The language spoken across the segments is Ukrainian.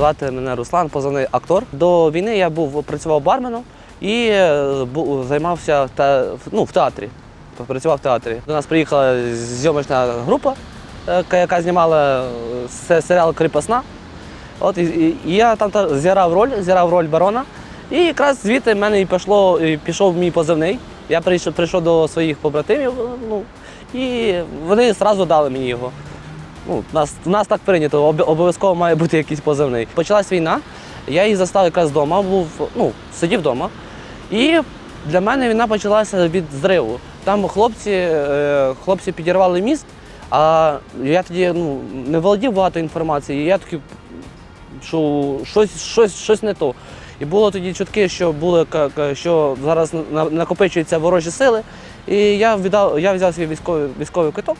Звати мене Руслан, позивний актор. До війни я був працював барменом і е, займався та, ну, в театрі. Працював в театрі. До нас приїхала зйомочна група, е, яка- знімала е, серіал Кріпосна. От і, і я там зіграв роль, зіграв роль барона. І якраз звідти в мене і пішло, і пішов мій позивний. Я прийшов, прийшов до своїх побратимів, ну, і вони одразу дали мені його. Ну, нас, нас так прийнято, об- обов'язково має бути якийсь позивний. Почалась війна, я її застав якраз вдома, був, ну, сидів вдома. І для мене війна почалася від зриву. Там хлопці, е, хлопці підірвали міст, а я тоді ну, не володів багато інформації. І я такий, що щось, щось, щось не то. І було тоді чутки, що були що зараз на- накопичуються ворожі сили. І я віддав, я взяв свій військовий військовий квиток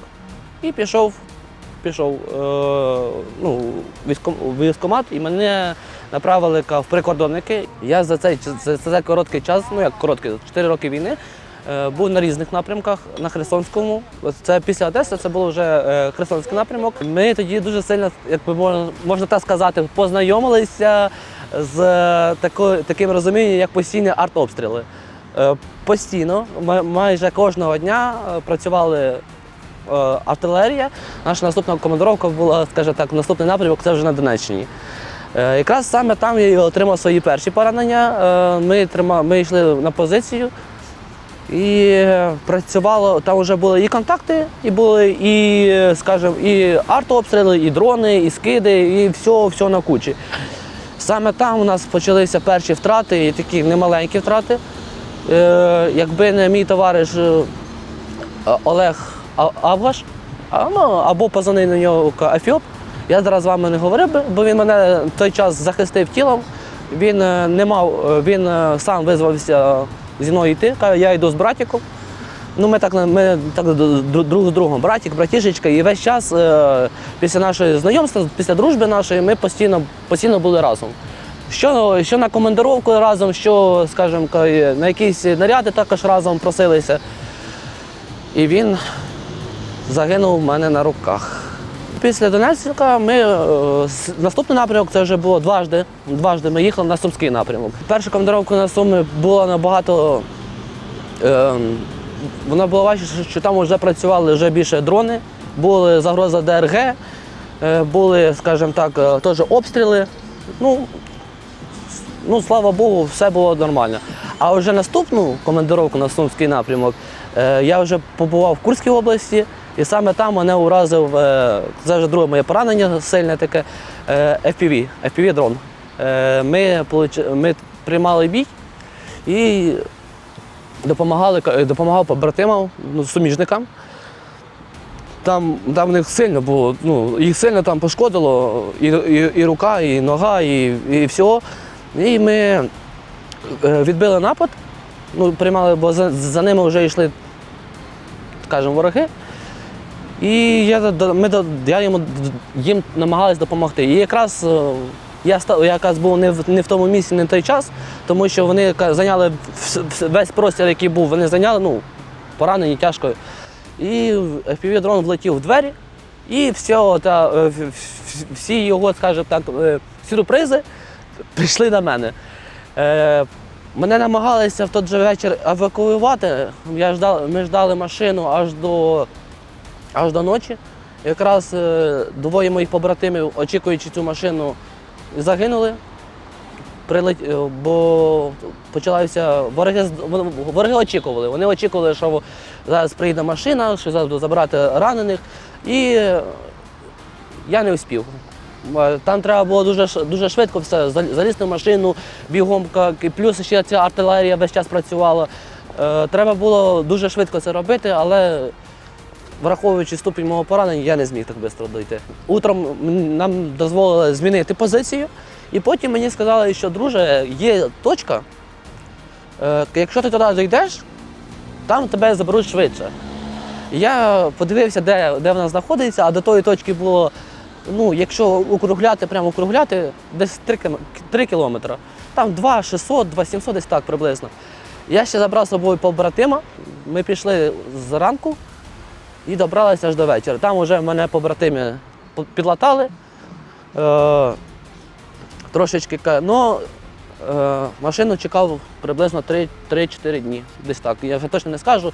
і пішов, пішов е, ну, військкомат, і мене направили в прикордонники. Я за цей за, цей короткий час, ну як короткий, 4 роки війни. е, Був на різних напрямках на Херсонському. Це після Одеси, це був вже е, Херсонський напрямок. Ми тоді дуже сильно, як можна, можна так сказати, познайомилися з такою, таким розумінням, як постійні артобстріли. Постійно, ма- майже кожного дня працювали артилерія. Наша наступна командировка була, скажімо так, наступний напрямок це вже на Донеччині. Е, Якраз саме там я отримав свої перші поранення. Е, Ми, трима, ми йшли на позицію і е, працювало, там вже були і контакти, і були і, е, скажімо, і артобстріли, і дрони, і скиди, і все, все на кучі. Саме там у нас почалися перші втрати, і такі немаленькі втрати. Е, якби не мій товариш е, Олег Авгаш, ну, або позаний на нього Афіоп, я зараз з вами не говорив бо він мене той час захистив тілом. Він е, не мав, е, він е, сам визвався зі мною йти. Я йду з братиком. Ну, ми так, ми так друг з другом, братик, братішечка, і весь час після нашого знайомства, після дружби нашої, ми постійно, постійно були разом. Що, що на командировку разом, що, скажімо, на якісь наряди також разом просилися. І він загинув у мене на руках. Після Донецька ми е, наступний напрямок це вже було дважди. Дважди ми їхали на Сумський напрямок. Перша командировка на Суми була набагато. Е, вона була важче, що там вже працювали вже більше дрони, були загроза ДРГ, е, були, скажімо так, е, теж обстріли. Ну, ну, слава Богу, все було нормально. А вже наступну командировку на Сумський напрямок е, я вже побував в Курській області, і саме там мене уразив, е, це вже друге моє поранення сильне таке, е, FPV, FPV-дрон. Е, ми, ми приймали бій і допомагали, допомагав побратимам, ну, суміжникам. Там, там в них сильно було, ну, їх сильно там пошкодило і, і, і рука, і нога, і, і все. І ми відбили напад, ну, приймали, бо за, за ними вже йшли, скажімо, вороги. І я, ми, я йому, їм намагалися допомогти. І якраз е, я, став, я якраз був не в, не в тому місці, не в той час, тому що вони зайняли весь простір, який був, вони зайняли, ну, поранені тяжко. І FPV-дрон влетів в двері, і все, та, е, всі його, скажімо так, е, сюрпризи прийшли на мене. Мене намагалися в той же вечір евакуювати. Я ждав, ми ждали машину аж до, аж до ночі. Якраз е, двоє моїх побратимів, очікуючи цю машину, загинули. Е, Бо почалася вороги, вороги очікували. Вони очікували, що зараз приїде машина, що зараз будуть ранених. І я не успів. Е, Там треба було дуже, дуже швидко все, залізти в машину, бігом, плюс ще ця артилерія весь час працювала. Треба було дуже швидко це робити, але враховуючи ступінь мого поранення, я не зміг так швидко дойти. Утром нам дозволили змінити позицію, і потім мені сказали, що друже, є точка. е, Якщо ти туди дійдеш, там тебе заберуть швидше. Я подивився, де, де вона знаходиться, а до тої точки було, ну, якщо округляти, прямо округляти, десь 3, 3 кілометри. Там 2 600, 2 700, десь так приблизно. Я ще забрав з собою побратима. Ми пішли зранку і добралися аж до вечора. Там вже мене побратими підлатали. Е, трошечки. Ну, е, машину чекав приблизно 3 3-4 дні. Десь так. Я вже точно не скажу.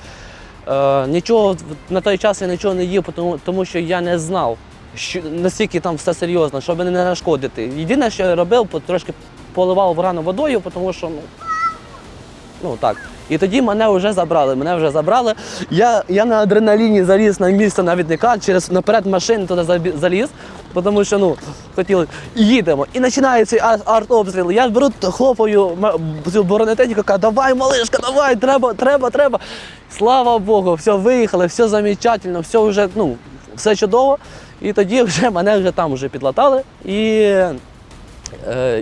Е, нічого на той час я нічого не їв, тому, тому що я не знав, що, наскільки там все серйозно, щоб не нашкодити. Єдине, що я робив, трошки поливав рано водою, тому що ну, ну так. І тоді мене вже забрали. Мене вже забрали. Я, я на адреналіні заліз на місце навідника, через наперед машини туди заліз, тому що ну, хотіли. Їдемо. І починається ар- артобстріл. Я беру, хлопаю цю бронетехніку, кажу, давай, малишка, давай, треба, треба, треба. Слава Богу, все виїхали, все замечательно, все вже, ну, все чудово. І тоді вже мене вже там вже підлатали. І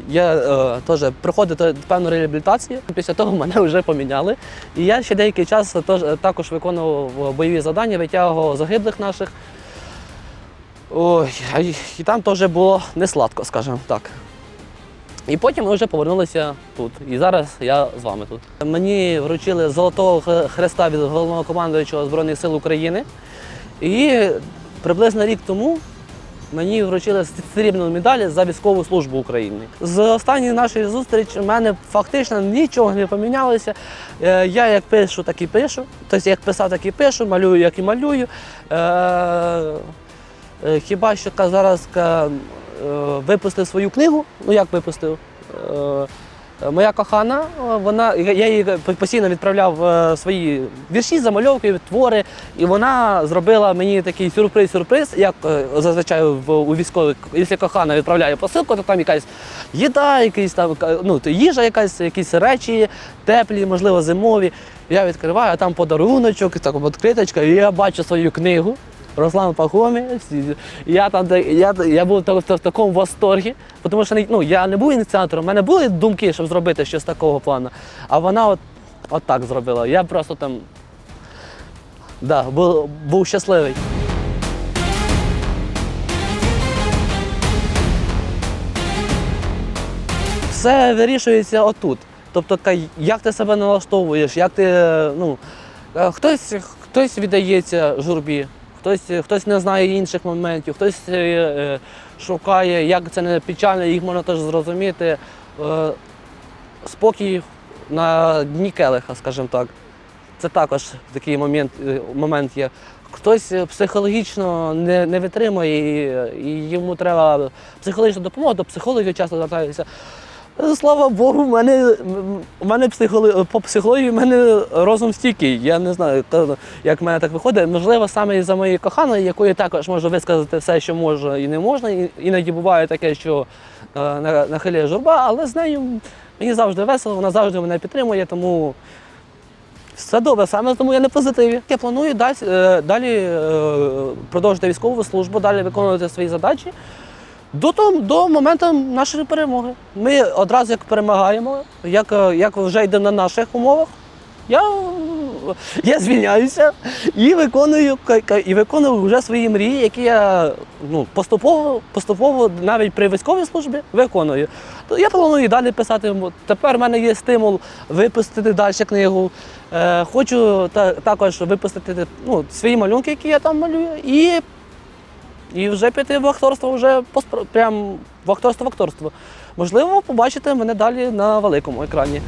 Я е, теж проходив певну реабілітацію. Після того мене вже поміняли. І я ще деякий час теж, також виконував бойові завдання, витягував загиблих наших. Ой, і там теж було не сладко, скажімо так. І потім ми вже повернулися тут. І зараз я з вами тут. Мені вручили Золотого Хреста від головного командуючого Збройних сил України. І приблизно рік тому мені вручили срібну медаль за військову службу України. З останньої нашої зустрічі в мене фактично нічого не помінялося. Е, Я як пишу, так і пишу. Тобто як писав, так і пишу, малюю, як і малюю. Е, е, Хіба що зараз випустив свою книгу, ну як випустив? Е, Моя кохана, е, вона я їй постійно відправляв е, свої вірші, замальовки, твори, і вона зробила мені такий сюрприз-сюрприз, як зазвичай у військових, якщо кохана відправляє посилку, то там якась їда, якийсь там ну, їжа, якась, якісь речі теплі, можливо, зимові. Я відкриваю, а там подаруночок, так відкриточка, і я бачу свою книгу. Руслан Пахомі. Я там я, я був в, в, такому восторгі, тому що ну, я не був ініціатором, у мене були думки, щоб зробити щось такого плану. А вона от, от так зробила. Я просто там да, був, був щасливий. Все вирішується отут. Тобто, як ти себе налаштовуєш, як ти. Ну, е, хтось, хтось віддається журбі, хтось, хтось не знає інших моментів, хтось е, е, шукає, як це не печально, їх можна теж зрозуміти. Е, спокій на дні келиха, скажімо так. Це також такий момент, момент є. Хтось психологічно не, не витримує і, і йому треба психологічна допомога, до психологів часто звертаються. Слава Богу, в мене, в мене психоло... по психології в мене розум стійкий. Я не знаю, як в мене так виходить. Можливо, саме із-за моєї коханої, якої також можу висказати все, що можна і не можна. Іноді буває таке, що е, нахиляє журба, але з нею мені завжди весело, вона завжди мене підтримує, тому все добре, саме тому я на позитиві. Я планую далі, е, далі е, продовжити військову службу, далі виконувати свої задачі до, того- до моменту нашої перемоги. Ми одразу як перемагаємо, як, е, як вже йдемо на наших умовах. Я, я звільняюся і виконую, і виконую вже свої мрії, які я ну, поступово, поступово навіть при військовій службі виконую. То я планую і далі писати. Тепер в мене є стимул випустити далі книгу. Е, хочу та, також випустити ну, свої малюнки, які я там малюю, і, і вже піти в акторство, вже поспр прям в акторство в акторство. Можливо, побачите мене далі на великому екрані.